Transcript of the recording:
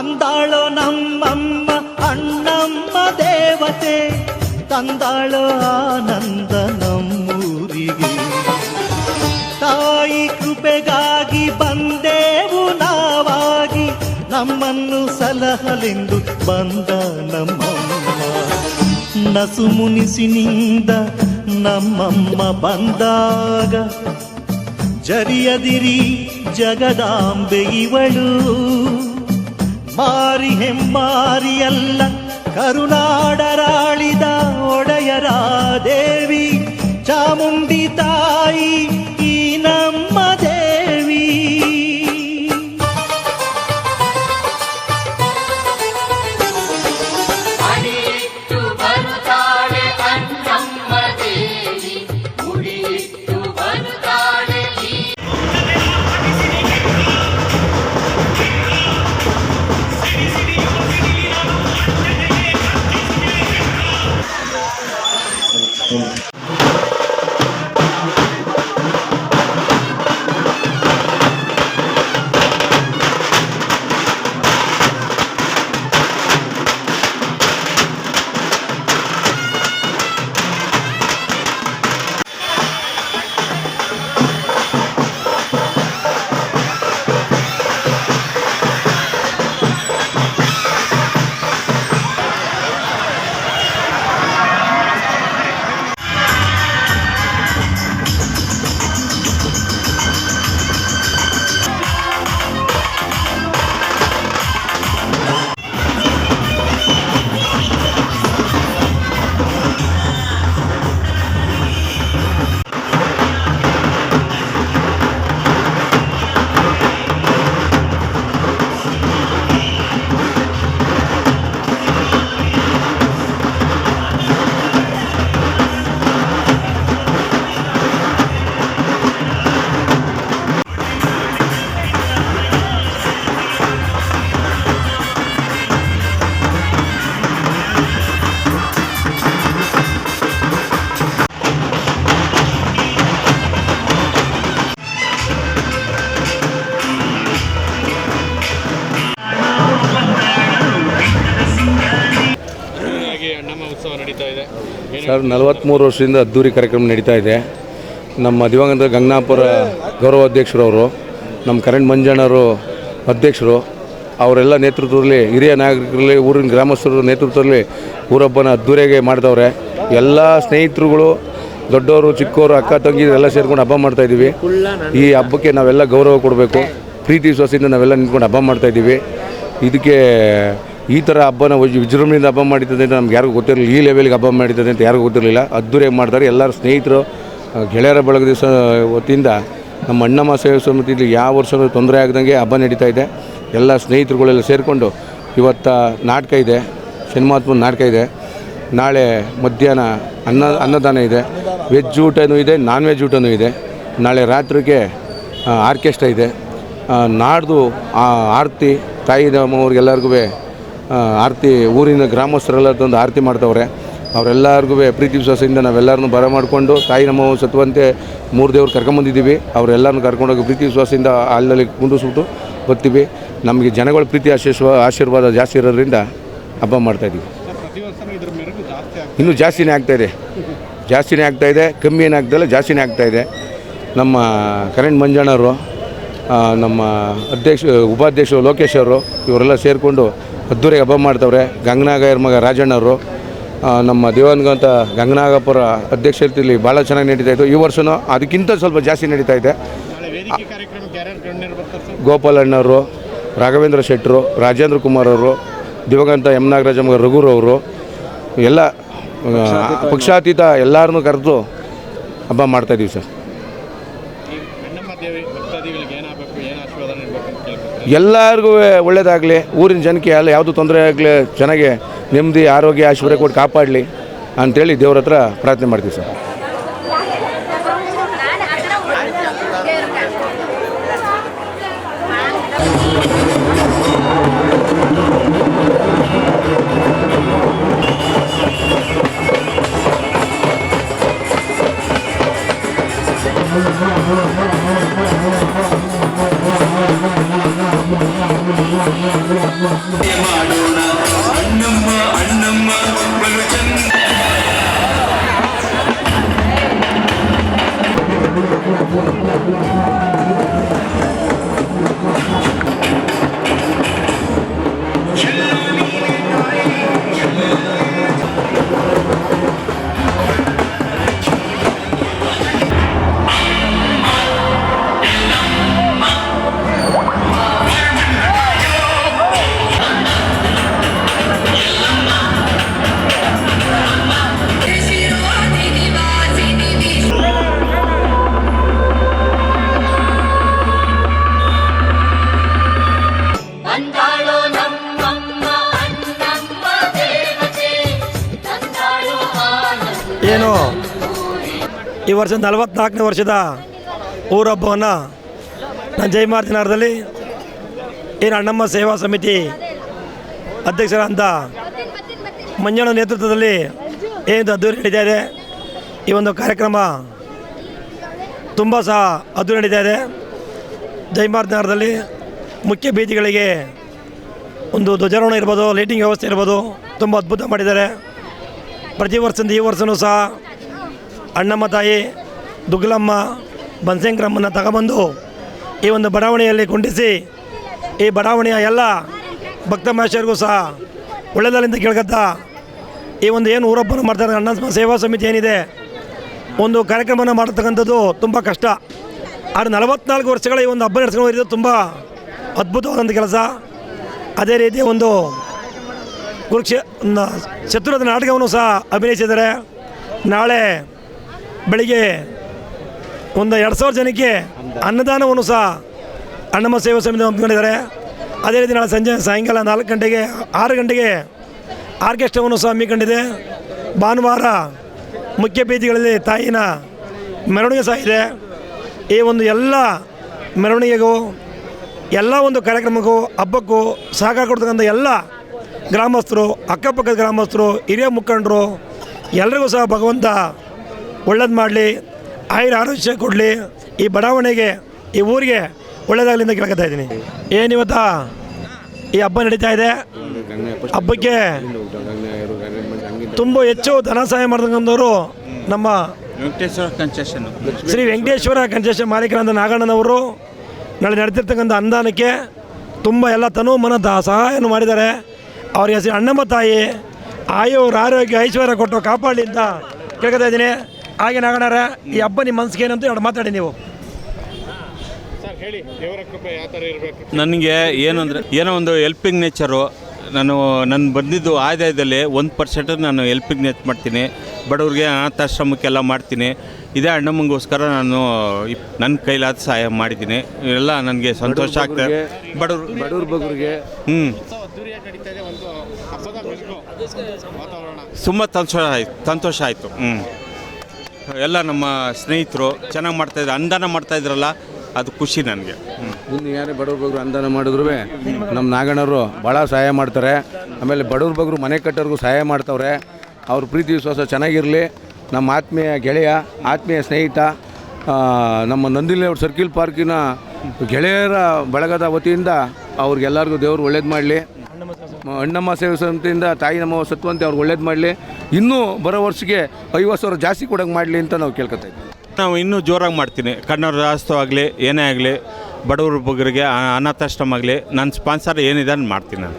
ಬಂದಾಳೋ ನಮ್ಮಮ್ಮ, ಅಣ್ಣಮ್ಮ ದೇವತೆ. ತಂದಾಳೋ ಆನಂದ ನಮ್ಮೂರಿಗೆ. ತಾಯಿ ಕೃಪೆಗಾಗಿ ಬಂದೇವು ನಾವಾಗಿ, ನಮ್ಮನ್ನು ಸಲಹಲೆಂದು ಬಂದ ನಮ್ಮಮ್ಮ. ನಸು ಮುನಿಸಿನಿಂದ ನಮ್ಮಮ್ಮ ಬಂದಾಗ, ಜರಿಯದಿರಿ ಜಗದಾಂಬೆ ಇವಳು. ಮಾರಿ ಹೆಮ್ಮಾರಿಯಲ್ಲ ಕರುನಾಡರಾಳಿದ ಒಡೆಯರ ದೇವಿ ಚಾಮುಂಡಿ ತಾಯಿ ಹಾಗೆ ಅಣ್ಣಮ್ಮ ಉತ್ಸವ ನಡೀತಾ ಇದೆ. ಸರ್ ನಲವತ್ತ್ಮೂರು ವರ್ಷದಿಂದ ಅದ್ದೂರಿ ಕಾರ್ಯಕ್ರಮ ನಡೀತಾ ಇದೆ. ನಮ್ಮ ದಿವಂಗತ ಗಂಗನಾಪುರ ಗೌರವ ಅಧ್ಯಕ್ಷರವರು, ನಮ್ಮ ಕರೆಂಟ್ ಮಂಜಣ್ಣವರು ಅಧ್ಯಕ್ಷರು, ಅವರೆಲ್ಲ ನೇತೃತ್ವದಲ್ಲಿ, ಹಿರಿಯ ನಾಗರಿಕರಲ್ಲಿ, ಊರಿನ ಗ್ರಾಮಸ್ಥರ ನೇತೃತ್ವದಲ್ಲಿ ಊರಬ್ಬನ ಅದ್ದೂರಿಯಾಗಿ ಮಾಡಿದವ್ರೆ. ಎಲ್ಲ ಸ್ನೇಹಿತರುಗಳು, ದೊಡ್ಡವರು, ಚಿಕ್ಕವರು, ಅಕ್ಕ, ತಂಗಿ, ಎಲ್ಲ ಸೇರ್ಕೊಂಡು ಹಬ್ಬ ಮಾಡ್ತಾ ಇದ್ದೀವಿ. ಈ ಹಬ್ಬಕ್ಕೆ ನಾವೆಲ್ಲ ಗೌರವ ಕೊಡಬೇಕು. ಪ್ರೀತಿ ವಿಶ್ವಾಸದಿಂದ ನಾವೆಲ್ಲ ನಿಂತ್ಕೊಂಡು ಹಬ್ಬ ಮಾಡ್ತಾಯಿದ್ದೀವಿ ಇದಕ್ಕೆ ಈ ಥರ ಹಬ್ಬನ ವಜ್- ವಿಜೃಂಭಣೆಯಿಂದ ಹಬ್ಬ ಮಾಡಿರ್ತದೆ ಅಂತ ನಮ್ಗೆ ಯಾರಿಗೂ ಗೊತ್ತಿರಲಿಲ್ಲ. ಈ ಲೆವೆಲ್ಗೆ ಹಬ್ಬ ಮಾಡಿತದೆ ಅಂತ ಯಾರಿಗೂ ಗೊತ್ತಿರಲಿಲ್ಲ. ಅದ್ದೂರಿಯಾಗಿ ಮಾಡ್ತಾರೆ. ಎಲ್ಲರೂ ಸ್ನೇಹಿತರು ಗೆಳೆಯರ ಬಳಗ ದಿವಸ ವತಿಯಿಂದ ನಮ್ಮ ಅಣ್ಣಮ್ಮ ಸೇವೆ ಸಮಿತಿಯಲ್ಲಿ ಯಾವ ವರ್ಷವೂ ತೊಂದರೆ ಆಗದಂಗೆ ಹಬ್ಬ ನಡೀತಾ ಇದೆ. ಎಲ್ಲ ಸ್ನೇಹಿತರುಗಳೆಲ್ಲ ಸೇರಿಕೊಂಡು ಇವತ್ತು ನಾಟಕ ಇದೆ. ಸಿನಿಮಾತ್ಮ ನಾಟಕ ಇದೆ. ನಾಳೆ ಮಧ್ಯಾಹ್ನ ಅನ್ನ, ಅನ್ನದಾನ ಇದೆ. ವೆಜ್ ಊಟನೂ ಇದೆ ನಾನ್ ವೆಜ್ ಊಟನೂ ಇದೆ. ನಾಳೆ ರಾತ್ರಿಗೆ ಆರ್ಕೆಸ್ಟ್ರಾ ಇದೆ. ನಾಡ್ದು ಆರತಿ ತಾಯಿ, ನಮ್ಮವ್ರಿಗೆಲ್ಲರಿಗೂ ಆರತಿ ಊರಿನ ಗ್ರಾಮಸ್ಥರೆಲ್ಲ ತಂದು ಆರತಿ ಮಾಡ್ತವ್ರೆ. ಅವರೆಲ್ಲರಿಗೂ ಪ್ರೀತಿ ವಿಶ್ವಾಸದಿಂದ ನಾವೆಲ್ಲರನ್ನು ಬರ ಮಾಡಿಕೊಂಡು ತಾಯಿ ನಮ್ಮ ಸತ್ವಂತೆ ಮೂರು ದೇವರು ಕರ್ಕೊಂಬಂದಿದ್ದೀವಿ. ಅವರೆಲ್ಲರನ್ನು ಕರ್ಕೊಂಡೋಗಿ ಪ್ರೀತಿ ವಿಶ್ವಾಸದಿಂದ ಅಲ್ಲಲ್ಲಿ ಕುಂದಿಸ್ಬಿಟ್ಟು ಬರ್ತೀವಿ. ನಮಗೆ ಜನಗಳ ಪ್ರೀತಿ ಆಶೀರ್ವ, ಆಶೀರ್ವಾದ ಜಾಸ್ತಿ ಇರೋದ್ರಿಂದ ಹಬ್ಬ ಮಾಡ್ತಾಯಿದ್ದೀವಿ ಇನ್ನೂ ಜಾಸ್ತಿನೇ ಆಗ್ತಾಯಿದೆ ಜಾಸ್ತಿನೇ ಆಗ್ತಾಯಿದೆ ಕಮ್ಮಿ ಏನಾಗ್ತಾಯಿಲ್ಲ ಜಾಸ್ತಿನೇ ಆಗ್ತಾಯಿದೆ ನಮ್ಮ ಕರೆಂಟ್ ಮಂಜಣ್ಣವರು ನಮ್ಮ ಅಧ್ಯಕ್ಷ, ಉಪಾಧ್ಯಕ್ಷರು ಲೋಕೇಶ್ ಅವರು, ಇವರೆಲ್ಲ ಸೇರಿಕೊಂಡು ಅದ್ದೂರಿ ಹಬ್ಬ ಮಾಡ್ತವ್ರೆ. ಗಂಗನಾಗಯ್ಯರ ಮಗ ರಾಜಣ್ಣವರು. ನಮ್ಮ ದೇವನ್ಗಂತ ಗಂಗನಾಗಪುರ ಅಧ್ಯಕ್ಷತೆಯಲ್ಲಿ ಭಾಳ ಚೆನ್ನಾಗಿ ನಡೀತಾ ಇತ್ತು. ಈ ವರ್ಷವೂ ಅದಕ್ಕಿಂತ ಸ್ವಲ್ಪ ಜಾಸ್ತಿ ನಡೀತಾ ಇದೆ. ಗೋಪಾಲಣ್ಣವರು ರಾಘವೇಂದ್ರ ಶೆಟ್ಟರು ರಾಜೇಂದ್ರ ಕುಮಾರ್ ಅವರು ದಿವಂಗತ ಎಂ ನಾಗರಾಜ ಮಗ ರಘುರವರು ಎಲ್ಲ ಪಕ್ಷಾತೀತ ಎಲ್ಲರನ್ನೂ ಕರೆದು ಹಬ್ಬ ಮಾಡ್ತಾಯಿದ್ದೀವಿ ಸರ್. ಎಲ್ಲರಿಗೂ ಒಳ್ಳೆಯದಾಗಲಿ ಊರಿನ ಜನಕ್ಕೆ ಅಲ್ಲ ಯಾವುದು ತೊಂದರೆ ಆಗಲಿ ಚೆನ್ನಾಗಿ ನೆಮ್ಮದಿ, ಆರೋಗ್ಯ, ಐಶ್ವರ್ಯ ಕೊಟ್ಟು ಕಾಪಾಡಲಿ ಅಂಥೇಳಿ ದೇವ್ರ ಹತ್ರ ಪ್ರಾರ್ಥನೆ ಮಾಡ್ತೀವಿ ಸರ್. ತಂದಾಳೋ ಏನು ಈ ವರ್ಷ ನಲವತ್ನಾಲ್ಕನೇ ವರ್ಷದ ಊರಹಬ್ಬವನ್ನು ನಾನು ಜಯಮಾರ್ತಿನಗರದಲ್ಲಿ ಏನು ಅಣ್ಣಮ್ಮ ಸೇವಾ ಸಮಿತಿ ಅಧ್ಯಕ್ಷರಾದಂಥ ಮಂಜಣ್ಣ ನೇತೃತ್ವದಲ್ಲಿ ಏನು ಅದ್ದೂರಿ ನಡೀತಾ ಇದೆ. ಈ ಒಂದು ಕಾರ್ಯಕ್ರಮ ತುಂಬ ಸಹ ಅದ್ದೂರಿ ನಡೀತಾ ಇದೆ. ಜಯಮಾರ್ತಿನಗರದಲ್ಲಿ ಮುಖ್ಯ ಬೀದಿಗಳಿಗೆ ಒಂದು ಧ್ವಜಾರೋಹಣ ಇರ್ಬೋದು ಲೈಟಿಂಗ್ ವ್ಯವಸ್ಥೆ ಇರ್ಬೋದು, ತುಂಬ ಅದ್ಭುತ ಮಾಡಿದ್ದಾರೆ. ಪ್ರತಿ ವರ್ಷದಿಂದ ಈ ವರ್ಷವೂ ಸಹ ಅಣ್ಣಮ್ಮ ತಾಯಿ ದುಗ್ಲಮ್ಮ ಬನಶಂಕರಮ್ಮನ ತಗೊಬಂದು ಈ ಒಂದು ಬಡಾವಣೆಯಲ್ಲಿ ಕುಂಡಿಸಿ ಈ ಬಡಾವಣೆಯ ಎಲ್ಲ ಭಕ್ತ ಮಹೇಶ್ವರಿಗೂ ಸಹ ಒಳ್ಳೆದಲ್ಲಿಂದ ಕೇಳ್ಕೊತಾ ಈ ಒಂದು ಏನು ಊರಪ್ಪನ ಮಾಡ್ತಾರೆ, ಅಣ್ಣ ಸೇವಾ ಸಮಿತಿ ಏನಿದೆ, ಒಂದು ಕಾರ್ಯಕ್ರಮನ ಮಾಡತಕ್ಕಂಥದ್ದು ತುಂಬ ಕಷ್ಟ. ಆದರೆ ನಲವತ್ನಾಲ್ಕು ವರ್ಷಗಳ ಈ ಒಂದು ಹಬ್ಬ ನಡೆಸ್ಕೊಂಡು ಹೋಗಿದ್ದು ತುಂಬ ಅದ್ಭುತವಾದಂಥ ಕೆಲಸ. ಅದೇ ರೀತಿ ಒಂದು ಕುರುಕ್ಷೇ ಚತುರದ ನಾಟಕವನ್ನು ಸಹ ಅಭಿನಯಿಸಿದ್ದಾರೆ. ನಾಳೆ ಬೆಳಿಗ್ಗೆ ಒಂದು ಎರಡು ಸಾವಿರ ಜನಕ್ಕೆ ಅನ್ನದಾನವನ್ನು ಸಹ ಅಣ್ಣಮ್ಮ ಸೇವಾ ಸಮಿತಿ ಹಮ್ಮಿಕೊಂಡಿದ್ದಾರೆ. ಅದೇ ರೀತಿ ನಾಳೆ ಸಂಜೆ ಸಾಯಂಕಾಲ ನಾಲ್ಕು ಗಂಟೆಗೆ, ಆರು ಗಂಟೆಗೆ ಆರ್ಕೆಸ್ಟ್ರಾವನ್ನು ಸಹ ಹಮ್ಮಿಕೊಂಡಿದೆ. ಭಾನುವಾರ ಮುಖ್ಯ ಬೀದಿಗಳಲ್ಲಿ ತಾಯಿನ ಮೆರವಣಿಗೆ ಸಹ ಇದೆ. ಈ ಒಂದು ಎಲ್ಲ ಮೆರವಣಿಗೆಗೂ, ಎಲ್ಲ ಒಂದು ಕಾರ್ಯಕ್ರಮಕ್ಕೂ, ಹಬ್ಬಕ್ಕೂ ಸಹಕಾರ ಕೊಡ್ತಕ್ಕಂಥ ಎಲ್ಲ ಗ್ರಾಮಸ್ಥರು ಅಕ್ಕಪಕ್ಕದ ಗ್ರಾಮಸ್ಥರು ಹಿರಿಯ ಮುಖಂಡರು ಎಲ್ರಿಗೂ ಸಹ ಭಗವಂತ ಒಳ್ಳೇದು ಮಾಡಲಿ ಆಯುರ ಆರೋಗ್ಯ ಕೊಡಲಿ ಈ ಬಡಾವಣೆಗೆ ಈ ಊರಿಗೆ ಒಳ್ಳೇದಾಗಲಿ ಅಂತ ಕೇಳ್ಕೊತಾ ಇದ್ದೀನಿ. ಏನಿವತ್ತ ಈ ಹಬ್ಬ ನಡೀತಾ ಇದೆ? ಹಬ್ಬಕ್ಕೆ ತುಂಬ ಹೆಚ್ಚು ಧನ ಸಹಾಯ ಮಾಡ್ತಕ್ಕಂಥವ್ರು ನಮ್ಮ ಶ್ರೀ ವೆಂಕಟೇಶ್ವರ ಕನ್ಸೆಷನ್ ಮಾಲೀಕರಾದ ನಾಗಣ್ಣನವರು. ನಾಳೆ ನಡೆದಿರ್ತಕ್ಕಂಥ ಅನುದಾನಕ್ಕೆ ತುಂಬ ಎಲ್ಲ ತನು ಮನ ಸಹಾಯವನ್ನು ಮಾಡಿದ್ದಾರೆ. ಅವ್ರಿಗೆ ಹೆಸರು ಅಣ್ಣಮ್ಮ ತಾಯಿ ಆಯುರ್ ಆರೋಗ್ಯ ಐಶ್ವರ್ಯ ಕೊಟ್ಟು ಕಾಪಾಡಲಿ ಅಂತ ಕೇಳ್ಕೊತಾ ಇದ್ದೀನಿ. ಹಾಗೆ ನಾಗಣ್ಣರ ಈ ಹಬ್ಬ ನಿಮ್ಮ ಮನಸ್ಸಿಗೆ ಏನಂತ ಎರಡು ಮಾತಾಡಿ ನೀವು. ಸರ್ ಹೇಳಿ ದೇವರ ಕೃಪೆ ಯಾವ ಇರಬೇಕು? ನನಗೆ ಏನು ಅಂದರೆ ಏನೋ ಒಂದು ಹೆಲ್ಪಿಂಗ್ ನೇಚರು ನಾನು ನನ್ನ ಬಂದಿದ್ದು ಆದಾಯದಲ್ಲಿ ಒಂದು ಪರ್ಸೆಂಟ್ ನಾನು ಹೆಲ್ಪಿಂಗ್ ನೇಚ್ ಮಾಡ್ತೀನಿ. ಬಡವ್ರಿಗೆ ಅನಾಥಾಶ್ರಮಕ್ಕೆಲ್ಲ ಮಾಡ್ತೀನಿ. ಇದೇ ಅಣ್ಣಮ್ಮಗೋಸ್ಕರ ನಾನು ನನ್ನ ಕೈಲಾದ ಸಹಾಯ ಮಾಡಿದ್ದೀನಿ. ಇವೆಲ್ಲ ನನಗೆ ಸಂತೋಷ ಆಗ್ತದೆ ಬಡವ್ರು ಬಡವ್ರ ಹ್ಞೂ ಅದ್ದೂರಿಯಾಗಿ ನಡೀತಾ ಇದೆ ಒಂದು ಹಬ್ಬದ ಬೆಳಕು ವಾತಾವರಣ. ತುಂಬ ಸಂತೋಷ ಆಯ್ತು ಸಂತೋಷ ಆಯಿತು. ಹ್ಞೂ ಎಲ್ಲ ನಮ್ಮ ಸ್ನೇಹಿತರು ಚೆನ್ನಾಗಿ ಮಾಡ್ತಾಯಿದ್ರು ಅನುದಾನ ಮಾಡ್ತಾಯಿದ್ರಲ್ಲ ಅದು ಖುಷಿ ನನಗೆ. ಹ್ಞೂ ಇನ್ನು ಯಾರೇ ಬಡವ್ರ ಬಗ್ರು ಅನುದಾನ ಮಾಡಿದ್ರು ನಮ್ಮ ನಾಗಣ್ಣವರು ಭಾಳ ಸಹಾಯ ಮಾಡ್ತಾರೆ. ಆಮೇಲೆ ಬಡವ್ರ ಬಗ್ಗರು ಮನೆ ಕಟ್ಟೋರ್ಗೂ ಸಹಾಯ ಮಾಡ್ತವ್ರೆ. ಅವ್ರ ಪ್ರೀತಿ ವಿಶ್ವಾಸ ಚೆನ್ನಾಗಿರಲಿ. ನಮ್ಮ ಆತ್ಮೀಯ ಗೆಳೆಯ ಆತ್ಮೀಯ ಸ್ನೇಹಿತ ನಮ್ಮ ನಂದಿನಿ ಅವ್ರ ಸರ್ಕಿಲ್ ಪಾರ್ಕಿನ ಗೆಳೆಯರ ಬಳಗದ ವತಿಯಿಂದ ಅವ್ರಿಗೆಲ್ಲರಿಗೂ ದೇವರು ಒಳ್ಳೇದು ಮಾಡಲಿ. ಅಣ್ಣಮ್ಮ ಸೇವೆ ಸಮಿತಿಯಿಂದ, ತಾಯಿ ನಮ್ಮ ಸತ್ವಂತೆ ಅವ್ರಿಗೆ ಒಳ್ಳೇದು ಮಾಡಲಿ. ಇನ್ನೂ ಬರೋ ವರ್ಷಕ್ಕೆ ಐವತ್ತು ಸಾವಿರ ಜಾಸ್ತಿ ಕೊಡೋಂಗೆ ಮಾಡಲಿ ಅಂತ ನಾವು ಕೇಳ್ಕೊತಾ ಇದ್ದೀವಿ ನಾವು ಇನ್ನೂ ಜೋರಾಗಿ ಮಾಡ್ತೀನಿ. ರಾಷ್ಟ್ರ ಆಗಲಿ, ಏನೇ ಆಗಲಿ, ಬಡವರು ಬಗ್ಗರಿಗೆ ಅನಾಥಾಶ್ರಮ ಆಗಲಿ ನನ್ನ ಸ್ಪಾನ್ಸರ್ ಏನಿದೆ ಅಂತ ಮಾಡ್ತೀನಿ ನಾನು.